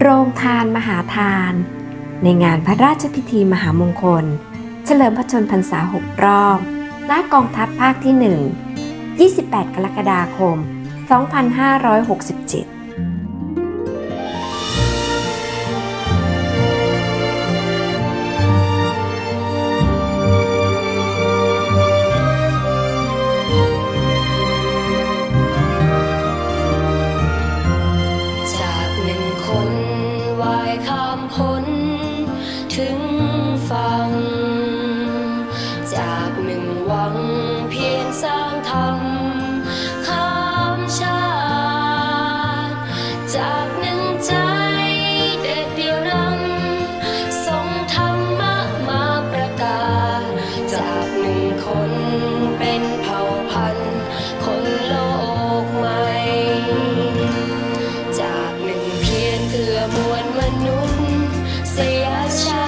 โรงทานมหาทาน ในงานพระราชพิธีมหามงคล เฉลิมพระชนพรรษาหกรอบณกองทัพภาคที่ 1 28 กรกฎาคม 2567 สร้ามข้ามชาติจากหนึ่งใจเด็ดเดียวนั้นทรงธรรมะมาประกาศ จากหนึ่งคนเป็นเผ่าพันธุ์คนโลกใหม่ จากหนึ่งเพียรเพื่อมวลมนุษย์เสียชา